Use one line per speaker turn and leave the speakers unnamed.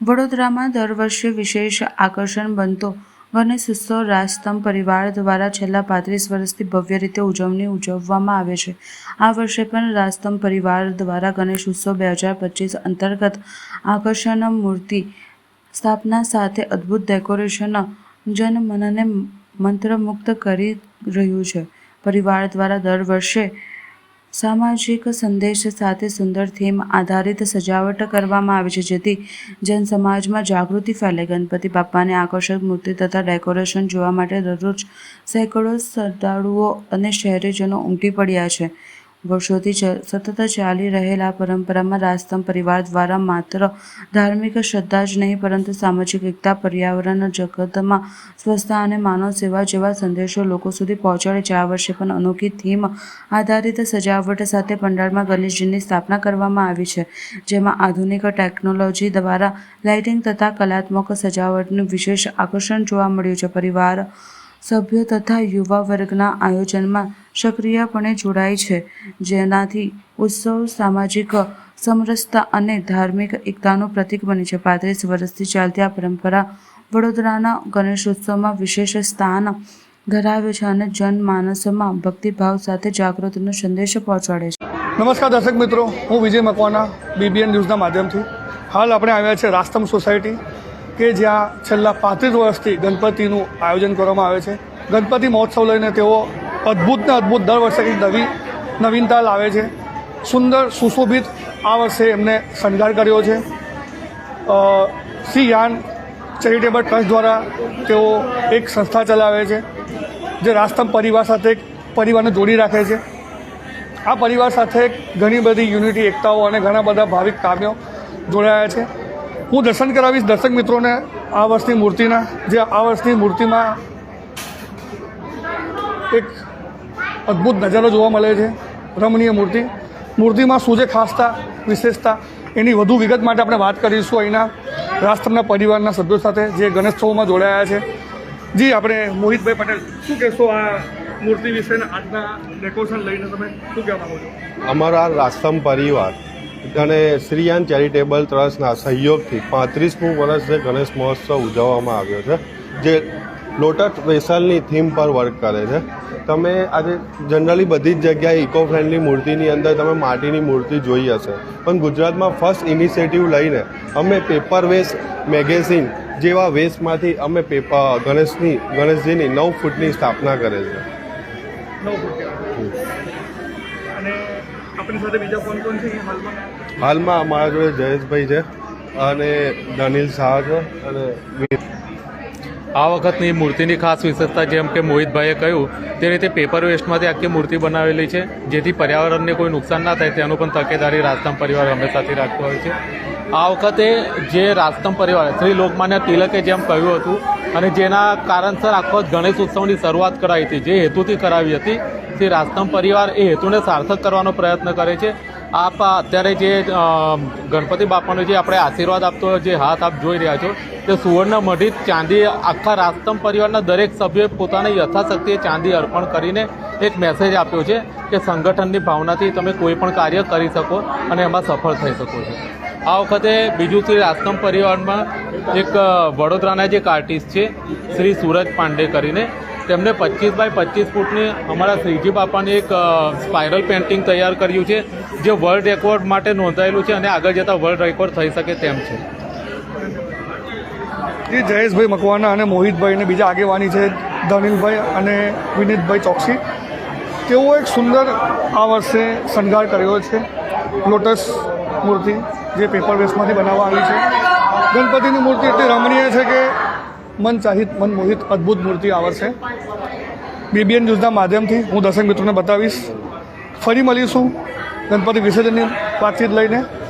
વડોદરામાં દર વર્ષે વિશેષ આકર્ષણ બનતો ગણેશ ઉત્સવ રાજસ્તંભ પરિવાર દ્વારા છેલ્લા પાંત્રીસ વર્ષથી ભવ્ય રીતે ઉજવણી ઉજવવામાં આવે છે. આ વર્ષે પણ રાજસ્તંભ પરિવાર દ્વારા ગણેશ ઉત્સવ બે હજાર પચીસ અંતર્ગત આકર્ષણ મૂર્તિ સ્થાપના સાથે અદ્ભુત ડેકોરેશન જનમનને મંત્રમુગ્ધ કરી રહ્યું છે. પરિવાર દ્વારા દર વર્ષે સામાજિક સંદેશ સાથે સુંદર થીમ આધારિત સજાવટ કરવામાં આવે છે, જેથી જનસમાજમાં જાગૃતિ ફેલે ગણપતિ બાપ્પાની આકર્ષક મૂર્તિ તથા ડેકોરેશન જોવા માટે દરરોજ સેંકડો શ્રદ્ધાળુઓ અને શહેરીજનો ઉમટી પડ્યા છે. વર્ષોથી સતત ચાલી રહેલા પરંપરામાં રાજસ્તંભ પરિવાર દ્વારા માત્ર ધાર્મિક શ્રદ્ધા જ નહીં, પરંતુ સામાજિક એકતા, પર્યાવરણ, જગતમાં સ્વચ્છતા અને માનવ સેવા જેવા સંદેશો લોકો સુધી પહોંચાડે છે. આ વર્ષે પણ અનોખી થીમ આધારિત સજાવટ સાથે પંડાળમાં ગણેશજીની સ્થાપના કરવામાં આવી છે, જેમાં આધુનિક ટેકનોલોજી દ્વારા લાઇટિંગ તથા કલાત્મક સજાવટનું વિશેષ આકર્ષણ જોવા મળ્યું છે. પરિવાર સભ્યો તથા યુવા વર્ગના આયોજનમાં સક્રિયપણે જોડાય છે. જેનાથી ઉત્સવ, સામાજિક સમરસતા અને ધાર્મિક એકતાનું પ્રતીક બને છે. પાંત્રીસ વર્ષથી ચાલતી આ પરંપરા વડોદરાના ગણેશોત્સવમાં વિશેષ સ્થાન ધરાવે છે અને જનમાનસમાં ભક્તિભાવ સાથે જાગૃતિનો સંદેશ પહોંચાડે છે.
નમસ્કાર દર્શક મિત્રો. હું વિજય મકવાના બીબીએન ન્યૂઝના માધ્યમથી. હાલ આપણે આવ્યા છે રાસ્તમ સોસાયટી. કે જ્યાં છેલ્લા પાંત્રીસ વર્ષથી ગણપતિનું આયોજન કરવામાં આવે છે. ગણપતિ મહોત્સવ લઈને તેઓ અદ્ભુત ને અદ્ભુત દર વર્ષે કંઈક નવી, નવીનતા લાવે છે. સુંદર, સુશોભિત આ વર્ષે એમને શણગાર કર્યો છે. શ્રી યાન ચેરિટેબલ ટ્રસ્ટ દ્વારા તેઓ એક સંસ્થા ચલાવે છે, જે રાસ્તમ પરિવાર સાથે એક પરિવારને જોડી રાખે છે. આ પરિવાર સાથે ઘણી બધી યુનિટી, એકતાઓ અને ઘણા બધા ભાવિક કામ્યો જોડાયા છે. હું દર્શન કરાવીશ દર્શક મિત્રોને આ વર્ષની મૂર્તિના, જે આ વર્ષની મૂર્તિમાં એક અદ્ભુત નજારો જોવા મળે છે, રમણીય મૂર્તિ. મૂર્તિમાં શું જે ખાસતા, વિશેષતા, એની વધુ વિગત માટે આપણે વાત કરીશું અહીંના રાષ્ટ્રના પરિવારના સભ્યો સાથે, જે ગણેશોત્સવમાં જોડાયા છે. જી, આપણે મોહિતભાઈ પટેલ, શું કહેશો આ મૂર્તિ વિશે આજના ડેકોરેશન લઈને તમે શું કહેવા માગો છો?
અમારા રાષ્ટ્રમ પરિવાર અને શ્રીયાન ચેરિટેબલ ટ્રસ્ટના સહયોગથી પાંત્રીસમું વર્ષે ગણેશ મહોત્સવ ઉજવવામાં આવ્યો છે જે લોટસ વેસલની થીમ પર વર્ક કરે છે. તમે આજે જનરલી બધી જ જગ્યાએ ઇકો ફ્રેન્ડલી મૂર્તિની અંદર તમે માટીની મૂર્તિ જોઈ હશે. પણ ગુજરાતમાં ફર્સ્ટ ઇનિશિયેટિવ લઈને અમે પેપર વેસ્ટ મેગેઝિન જેવા વેસ્ટમાંથી અમે પેપર ગણેશની ગણેશજીની નવ ફૂટની સ્થાપના કરે છે.
આપણી સાથે બીજા કોણ કોણ છે હાલમાં?
હાલમાં અમારા જોડે જયેશભાઈ છે અને દનિલ શાહ છે અને
આ વખતની મૂર્તિની ખાસ વિશેષતા જેમ કે મોહિતભાઈએ કહ્યું તે રીતે પેપર વેસ્ટમાંથી આખી મૂર્તિ બનાવેલી છે જેથી પર્યાવરણને કોઈ નુકસાન ના થાય તેનું પણ તકેદારી રાજતમ પરિવાર હંમેશાથી રાખતો હોય છે. આ વખતે જે રાજતમ પરિવાર શ્રી લોકમાન્ય તિલકે જેમ કહ્યું હતું અને જેના કારણસર આખો ગણેશ ઉત્સવની શરૂઆત કરાવી હતી, જે હેતુથી કરાવી હતી. તે રાજસ્તંભ પરિવાર એ હેતુને સાર્થક કરવાનો પ્રયત્ન કરે છે. આપ અત્યારે જે ગણપતિ બાપાનો જે આપણે આશીર્વાદ આપતો જે હાથ આપ જોઈ રહ્યા છો, તે સુવર્ણ મઢિત ચાંદી આખા રાજસ્તંભ પરિવારના દરેક સભ્યોએ પોતાની યથાશક્તિએ ચાંદી અર્પણ કરીને એક મેસેજ આપ્યો છે કે સંગઠનની ભાવનાથી તમે કોઈ પણ કાર્ય કરી શકો અને એમાં સફળ થઈ શકો છો. આ વખતે બીજું શ્રી રાજસ્તંભ પરિવારમાં એક વડોદરાના જે એક આર્ટિસ્ટ છે, શ્રી સૂરજ પાંડે કરીને તેમણે પચીસ બાય પચીસ ફૂટની અમારા શ્રીજી બાપાની એક સ્પાયરલ પેઇન્ટિંગ તૈયાર કર્યું છે, જે વર્લ્ડ રેકોર્ડ માટે નોંધાયેલું છે અને આગળ જતાં વર્લ્ડ રેકોર્ડ થઈ શકે તેમ છે.
એ જયેશભાઈ મકવાના અને મોહિતભાઈ અને બીજા આગેવાની છે, ધનિલભાઈ અને વિનીતભાઈ ચોકસી. તેઓ એક સુંદર આ વર્ષે શણગાર કર્યો છે, લોટસ મૂર્તિ, જે પેપર વેસ્ટમાંથી બનાવવા આવી છે. ગણપતિની મૂર્તિ એટલી રમણીય છે કે મન ચાહિત, મન મોહિત, અદ્ભુત મૂર્તિ આ વર્ષે બીબીએન ન્યૂઝના માધ્યમથી હું દર્શક મિત્રોને બતાવીશ. ફરી મળીશું ગણપતિ વિસર્જનની વાતચીત લઈને.